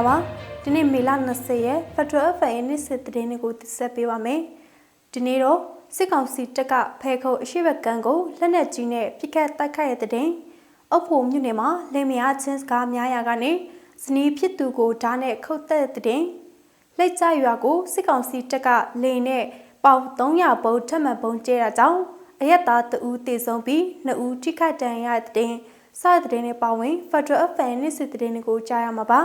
္ဂလာပါဒီနေ့မေလ20ရက် Federal Affairs နေ့စစ်သတင်းတွေကိုတင်ဆက်ပေးပါမယ်ဒီနေ့တော့စစ်ကောင်စီတပ်ကဖဲခုပ်အရှိဘကံကိုလက်နက်ကြီးနဲ့ပြစ်ခတ်တိုက်ခိုက်ရတဲ့တဲ့အုပ်ဖို့မြို့နယ်မှာလင်မယားချင်းစကားများရာကနေဇနီးဖြစ်သူကိုဓာတ်နဲ့ခုတ်တဲ့တဲ့လက်ကျရွာကိုစစ်ကောင်စီတပ်ကလေနဲ့ပေါင်300ပုံထပ်မံပုံကျဲတာကြောင့်အရက်သားတဦးတေဆုံးပြီး2ဦးထိခိုက်ဒဏ်ရာရတဲ့စတဲ့တဲ့နဲ့ပါဝင် Federal Affairs နေ့စစ်သတင်းတွေကိုကြားရမှာပါ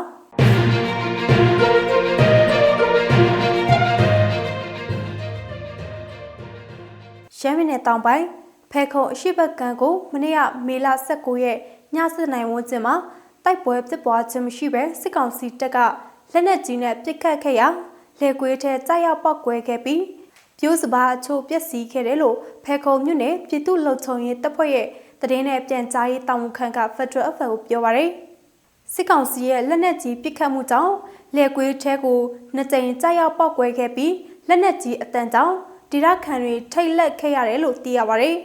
ရှမ်းပြည်နယ်တောင်ပိုင်းဖဲခုံအရှိဘက်ကံကိုမနေ့ကမေလ19ရက်ည7:00နာရီဝန်းကျင်မှာတိုက်ပွဲဖြစ်ပွားခြင်းမရှိဘဲစစ်ကောင်စီတပ်ကလက်နက်ကြီးနဲ့ပစ်ခတ်ခဲ့ရာလေကွေးထဲကြားရောက်ပောက်ကွဲခဲ့ပြီးပြိုးစပါအချို့ပျက်စီးခဲ့တယ်လို့ဖဲခုံမြို့နယ်ပြည်သူ့လှုပ်ချုံရေးတပ်ဖွဲ့ရဲ့တရင်နဲ့ပြန်ကြားရေးတာဝန်ခံက Federal Affairs ကိုပြောပါရယ် စစ်ကောင်စီရဲ့လက်နက်ကြီးပစ်ခတ်မှုကြောင့်လေကွေးထဲကိုနှစ်ကြိမ်ကြားရောက်ပောက်ကွဲခဲ့ပြီးလက်နက်ကြီးအတန်ကြောင့်ဒေသခံတွေထိတ်လက်ခဲ့ရတယ်လို့သိရပါရယ်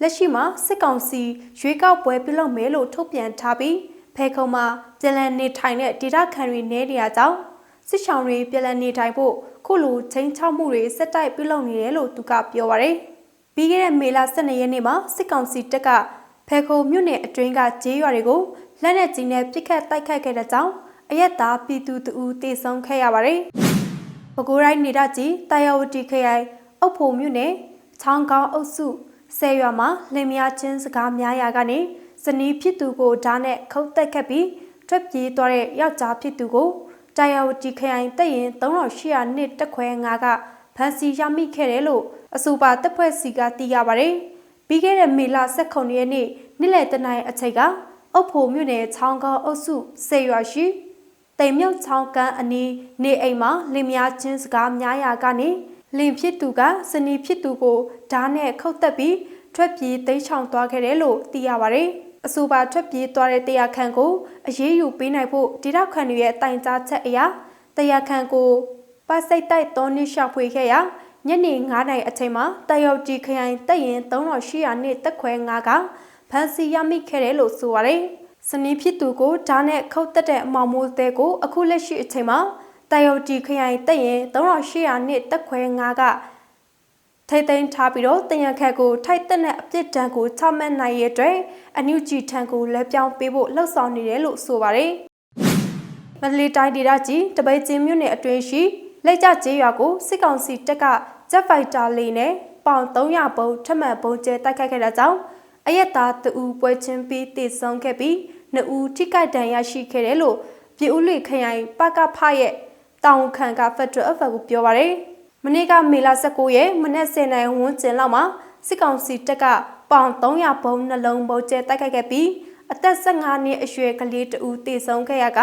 လက်ရှိမှာစစ်ကောင်စီရွေးကောက်ပွဲပြုလုပ်မယ်လို့ထုတ်ပြန်ထားပြီးဖဲခုံမှာပြည်လည်နေထိုင်တဲ့ဒေသခံတွေနေနေရကြောင်းစစ်ဆောင်တွေပြည်လည်နေထိုင်ဖို့ခုလိုချင်းချောက်မှုတွေစက်တိုက်ပြုလုပ်နေတယ်လို့သူကပြောပါရယ်ပြီးခဲ့တဲ့မေလ12ရက်နေ့မှာစစ်ကောင်စီတပ်က ဖဲခုံမြို့နယ်အတွင်းကကျေးရွာတွေကိုလက်နက်ကြီးနဲ့ပစ်ခတ်တိုက်ခိုက်ခဲ့တဲ့ကြောင်းအရက်သားပြည်သူတအူတေဆုံးခဲ့ရပါတယ်။ပဲခူးတိုင်းနေဒကြီးတာယာဝတီခရိုင်အုပ်ဖို့မြို့နယ်ချောင်းကောင်းအုပ်စုဆယ်ရွာမှာလင်မယားချင်းစကားများရာကနေဇနီးဖြစ်သူကိုဓာတ်နဲ့ခုတ်တက်ခဲ့ပြီးထွက်ပြေးသွားတဲ့ယောက်ျားဖြစ်သူကိုတာယာဝတီခရိုင်တပ်ရင်3800နှစ်တက်ခွဲ9ကဖမ်းဆီးရမိခဲ့တယ်လို့အဆိုပါတပ်ဖွဲ့စီကသိရပါတယ်။ ပြီးခဲ့တဲ့မေလ19ရက်နေ့နေ့လယ်တနင်္လာအချိန်ကအုပ်ဖို့မြို့နယ်ချောင်းကောင်းအုပ်စုဆယ်ရွာရှိတိမ်မြုပ်ချောင်းကန်းအနီးနေအိမ်မှာလင်မယားချင်းစကားများရာကနေလင်ဖြစ်သူကစနီဖြစ်သူကိုဓာတ်နဲ့ခုတ်တက်ပြီးထွက်ပြေးသိမ်းချောင်သွားခဲ့တယ်လို့သိရပါတယ်။အဆိုပါထွက်ပြေးသွားတဲ့တရားခံကိုအရေးယူပေးနိုင်ဖို့ဒေသခံတွေရဲ့တိုင်ကြားချက်အရတရားခံကိုပတ်စိတ်တိုက်သုံးနှစ်ရှာဖွေခဲ့ရာ ညနေ9နာရီအချိန်မှာတရုတ်ကြီးခရိုင်တပ်ရင်3800နှစ်တက်ခွဲ9ကဖမ်းဆီးရမိခဲ့တယ်လို့ဆိုပါတယ်။စနီးဖြစ်သူကိုဓာတ်နဲ့ခုတ်တက်တဲ့အမောင်မိုးသေးကိုအခုလက်ရှိအချိန်မှာတရုတ်ကြီးခရိုင်တပ်ရင်3800နှစ်တက်ခွဲ9ကထိတ်သိမ်းထားပြီးတော့တရခက်ကိုထိုက်တက်တဲ့အပြစ်ဒဏ်ကိုချမှတ်နိုင်ရတဲ့အတွက်အန်ယူဂျီထံကိုလက်ပြောင်းပေးဖို့လှုံ့ဆော်နေတယ်လို့ဆိုပါတယ်။မန္တလေးတိုင်းဒေသကြီးတပိတ်ချင်းမြို့နယ်အတွင်းရှိ လက်ကျကျေးရွာကိုစစ်ကောင်စီတပ်ကဂျက်ဖိုက်တာလေးနဲ့ပေါင်300ပုံထမှန်ပုံကျဲတိုက်ခိုက်ခဲ့တာကြောင့်အရက်သားတအူပွဲချင်းပြီးတည်ဆုံခဲ့ပြီးနှစ်ဦးထိခိုက်ဒဏ်ရာရှိခဲ့တယ်လို့ပြည်ဦးလွေခရိုင်ပကဖရဲ့တောင်ခံက Federal Affairs ကိုပြောပါရယ်။မနေ့ကမေလ19ရက်မနက်10:00နာရီဝန်းကျင်လောက်မှာစစ်ကောင်စီတပ်ကပေါင်300ဘုံနှလုံးပုံကျဲတိုက်ခိုက်ခဲ့ပြီးအသက်15နှစ်အရွယ်ကလေးတဦးတေဆုံးခဲ့ရက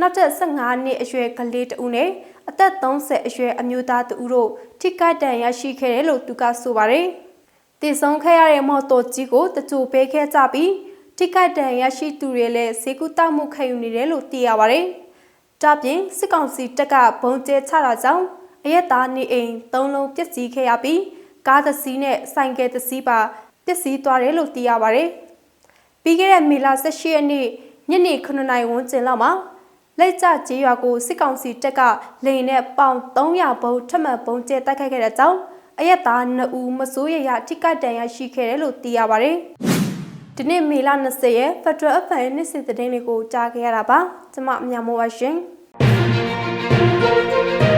နောက်ထပ်15နှစ်အရွယ်ကလေးတဦးနဲ့အသက်30အရွယ်အမျိုးသားတဦးတို့ထိခိုက်ဒဏ်ရာရှိခဲ့တယ်လို့သူကဆိုပါတယ်။တေဆုံးခဲ့ရတဲ့မော်တော်ကြီးကိုတကြိုပေးခဲ့ကြပြီးထိခိုက်ဒဏ်ရာရှိသူတွေလည်းဈေးကူတောက်မှုခံယူနေတယ်လို့သိရပါတယ်။ဒါပြင်စစ်ကောင်စီတပ်ကဘုံကျဲချတာကြောင့်အရက်သားနေအိမ်၃လုံးပျက်စီးခဲ့ရပြီးကားတစ်စီးနဲ့ဆိုင်ကယ်တစ်စီးပါပျက်စီးသွားတယ်လို့သိရပါတယ်။ပြီးခဲ့တဲ့မေလ18ရက်နေ့ညနေ9နာရီဝန်းကျင်လောက်မှာ လက်ကျကျေးရွာကိုစစ်ကောင်စီတပ်ကလိန်နဲ့ပေါင်300ဘုံထမှတ်ဘုံကျဲတိုက်ခိုက်ခဲ့တဲ့ကြောင်းအရက်သား2ဦးမစိုးရရထိကတန်ရရှိခဲ့တယ်လို့သိရပါတယ်။ဒီနေ့မေလ20ရက် Federal Affairs နေ့စဉ်သတင်းတွေကိုကြားခဲ့ရတာပါ။ကျွန်မအမြမိုးပါရှင်။